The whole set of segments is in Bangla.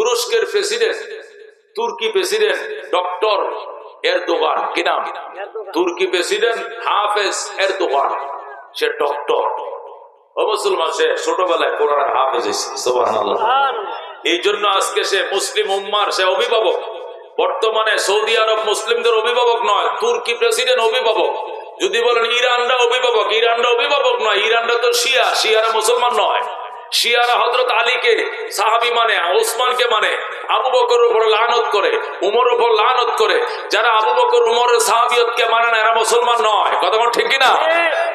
তুরস্কের প্রেসিডেন্ট তুর্কি প্রেসিডেন্ট ডক্টর এরদোগান। কি নাম? তুর্কি প্রেসিডেন্ট হাফেজ এরদোগান। সে ডক্টর। ও মুসলমান সে ছোটবেলায় কোরআন হাফেজ এই জন্য আজকে সে মুসলিম উম্মার সে অভিভাবক। বর্তমানে সৌদি আরব মুসলিমদের অভিভাবক নয় তুর্কি প্রেসিডেন্ট অভিভাবক। যদি বলেন ইরানরা অভিভাবক ইরানরা অভিভাবক নয় ইরানরা তো শিয়া শিয়ারা মুসলমান নয়। শিয়ারা হজরত আলীকে সাহাবি মানে ওসমানকে মানে আবু বকর উপর লানত করে উমর উপর লানত করে। যারা আবু বকর, উমরের সাহাবিয়তকে মানে না, এরা মুসলমান নয়। কথা ঠিক কিনা?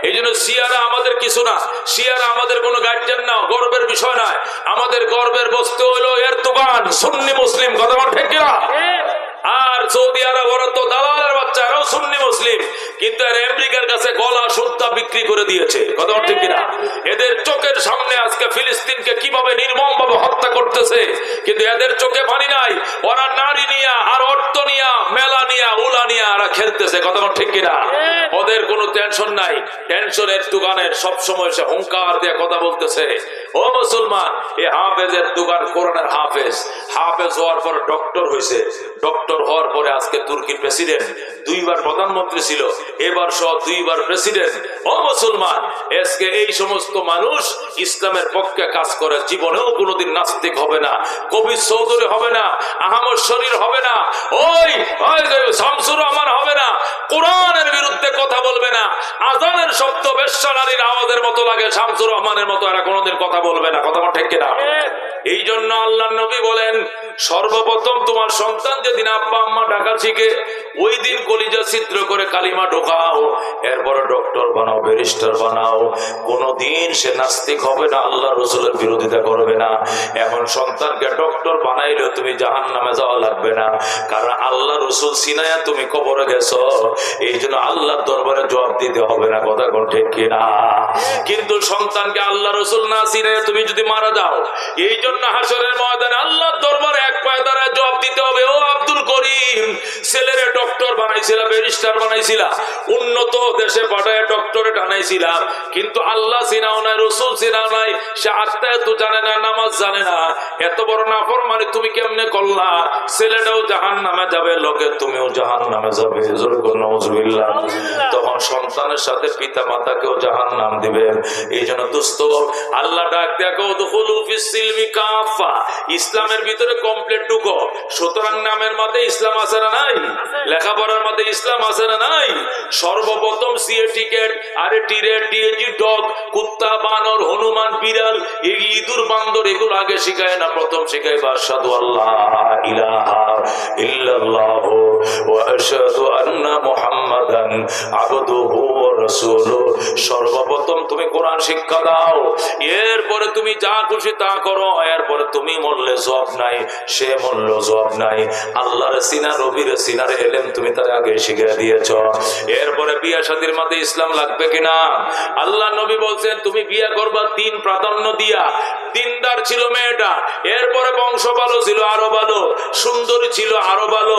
এই জন্য শিয়ারা আমাদের কিছু না। শিয়ারা আমাদের কোনো গার্জেন না, গর্বের বিষয় নয়। আমাদের গর্বের বস্তু হলো এর তুগান সুন্নি মুসলিম। কথা ঠিক কিনা? কিন্তু এরা আমেরিকার কাছে গলা সত্তা বিক্রি করে দিয়েছে। কথা ঠিক কিনা? এদের চোখের সামনে আজকে ফিলিস্তিনকে কীভাবে নির্মম ভাবে হত্যা করতেছে, কিন্তু এদের চোখে পানি নাই ওরা নারী নিয়া আর অর্থ নিয়া মেলা নিয়া উলা নিয়া ওরা খেলতেছে কথা বল ঠিক কিনা? ওদের কোনো টেনশন নাই। টেনশনের দোকানের সব সময় সে হুঙ্কার দিয়ে কথা বলতেছে। ও মুসলমান এই হাফেজের দোকান কোরআনের হাফেজ। হাফেজ হওয়ার পর ডক্টর হয়েছে ডক্টর হওয়ার পরে আজকে তুর্কির প্রেসিডেন্ট দুইবার প্রধানমন্ত্রী ছিল। এবার সহ দুইবার প্রেসিডেন্ট ও মুসলমান, আজকে এই সমস্ত মানুষ ইসলামের পক্ষে কাজ করে। জীবনেও কোনোদিন নাস্তিক হবে না। কবি চৌধুরী হবে না। আহমদ শরীর হবে না। ওই শামসুর রহমান হবে না। বিরুদ্ধে কথা বলবে না। আজানের শব্দ বেশ্যা নারীর আওয়াজের মতো লাগে, শামসুর রহমানের মতো এরা কোনোদিন কথা বলবে না। কথা ঠিক কিনা? এই জন্য আল্লাহ নবী বলেন, সর্বপ্রথম তোমার সন্তান যেদিন আব্বা আম্মা ডাকা শিখে, ওই দিন কলিজা চিত্র করে কালিমা ঢোকাও, এরপরে ডক্টর বানাও, ব্যারিস্টার বানাও। কোনদিন সে নাস্তিক হবে না, আল্লাহ রসুলের বিরোধিতা করবে না। এখন সন্তানকে ডক্টর বানাইলেও তুমি জাহান নামে যাওয়া লাগবে না। কারণ আল্লাহ রসুল সিনায়া তুমি কবরে গেছো এই জন্য আল্লাহর দরবারে জবাব দিতে হবে না, কথা কোন ঠিক কিনা? কিন্তু সন্তানকে আল্লাহ রসুল না সিনায়া তুমি যদি মারা যাও এই জন্য হাসরের ময়দানে আল্লাহর দরবারে এক পায়ে দ্বারা জবাব দিতে হবে ও আব্দুল করিম ছেলেরে ডক্টর বানাইছিলা ব্যারিস্টার বানাইছিলা উন্নত দেশে পাঠায় ডক্টরেট আনাইছিলাম কিন্তু আল্লাহ চিনাও নাই রসুল চিনাও নাই সে আত্মায় তো জানে না নামাজ জানে না। এত বড় নাফর মানে তুমি কেমনে করলা? ছেলেটাও জাহান নামে যাবে লোকে তুমিও জাহান নামে যাবে তখন সন্তানের সাথে পিতা মাতাকেও জাহান নাম দিবে। এই জন্য দুস্থ আল্লাহ ডাক দেখো দুখুলু কাফা। ইসলামের ভিতরে কমপ্লিট ঢুকো। সুতরাং নামের মধ্যে ইসলাম আছে না নাই? লেখাপড়ার মধ্যে ইসলাম আছে না নাই? সর্বপ্রথম সিএ টিকেট আরে টিরেট ডিএজি ডগ কুত্তা, বানর, হনুমান, বিড়াল, এই ইঁদুর, বান্দর, এগুলো আগে শিখায় না, প্রথম শিখাই বাসাদু আল্লাহ, ইলাহা ইল্লাল্লাহ, ওয়া আশহাদু আন্না মুহাম্মাদান আবদুহু ওয়া রাসূলুহু সর্বপ্রথম তুমি কোরআন শিক্ষা দাও। এরপরে তুমি যা খুশি তা করো, এরপরে তুমি মরলে জব নাই, সে মরল জব নাই। আল্লাহর সিনা রবির সিনার এলেম তুমি তার আগে শিখে দিয়েছ। এরপরে বিয়া শাদির মাঝে ইসলাম লাগবে কিনা? আল্লাহ নবী বলছেন, তুমি বিয়া করবা তিন প্রাধান্য দিয়া। দিনদার ছিল মেয়েটা, এরপরে বংশ ভালো ছিল, আরও ভালো। সুন্দরী ছিল, আরও ভালো।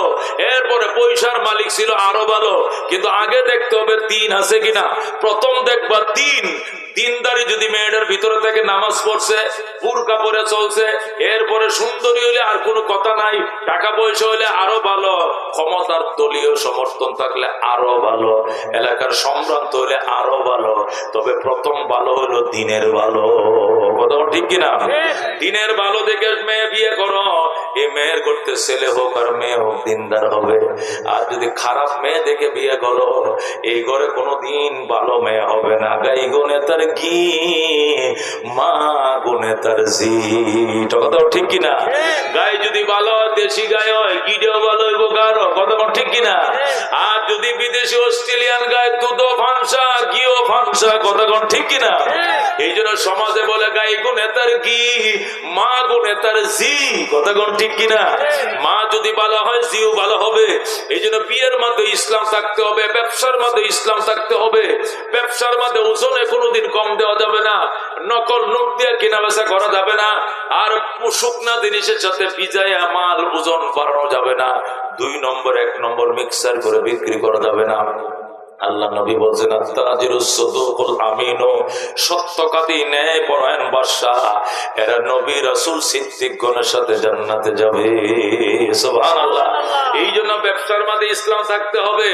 এরপরে পয়সার মালিক ছিল, আরও ভালো। কিন্তু আগে দেখতে হবে তিন আছে কিনা প্রথম দেখবা তিন দিনদারি যদি মেয়েটার ভিতরে থেকে নামাজ পড়ছে বুরকা পরে চলছে এরপরে সুন্দরী হইলে আর কোনো কথা নাই টাকা পয়সা হইলে আরও ভালো ক্ষমতার দলীয় সমর্থন থাকলে আরও ভালো এলাকার সম্ভ্রান্ত হইলে আরও ভালো তবে প্রথম ভালো হলো দিনের ভালো। কথা ঠিক কিনা? দিনের ভালো দেখে মেয়ে করতে ছেলে হোক আর মেয়ে হোক দিনদার হবে। আর যদি খারাপ মেয়ে দেখে বিয়ে করো এই ঘরে কোনো দিন ভালো মেয়ে হবে না। গাই গুনে তার ঘি মা গুনে তার জি কথা ঠিক কিনা? গাই যদি ভালো হয় দেশি গায়ে হয় গিডেও ভালো হইব কারও কথা ঠিক কিনা? আর যদি বিদেশি অস্ট্রেলিয়ান গায়ে দুধও ফাংসা ঘিও ফাংসা কথা ঠিক কিনা? এই জন্য সমাজে বলে গাই গুনে তার ঘি মা গুনে তার জি, কথা কোন ঠিক কিনা? মা যদি ভালো হয়, জিও ভালো হবে। এই জন্য বিয়ের মধ্যে ইসলাম থাকতে হবে, ব্যবসার মধ্যে ইসলাম থাকতে হবে। ব্যবসার মধ্যে ওজনে কোনোদিন কম দেওয়া যাবে না, নকল নোট দিয়ে কেনা বেচা করা যাবে না, আর শুকনা জিনিসের সাথে পিজায়া মাল ওজন বাড়ানো যাবে না। দুই নম্বর, এক নম্বর মিক্সার করে বিক্রি করা যাবে না। আল্লাহ নবী বলছেন আমিন সত্যকাতী ন্যায় পরায়ণ বাদশাহ এরা নবী রাসুল সিদ্দিকগণের সাথে জান্নাতে যাবে। এই জন্য ব্যবসার মাঝে ইসলাম থাকতে হবে।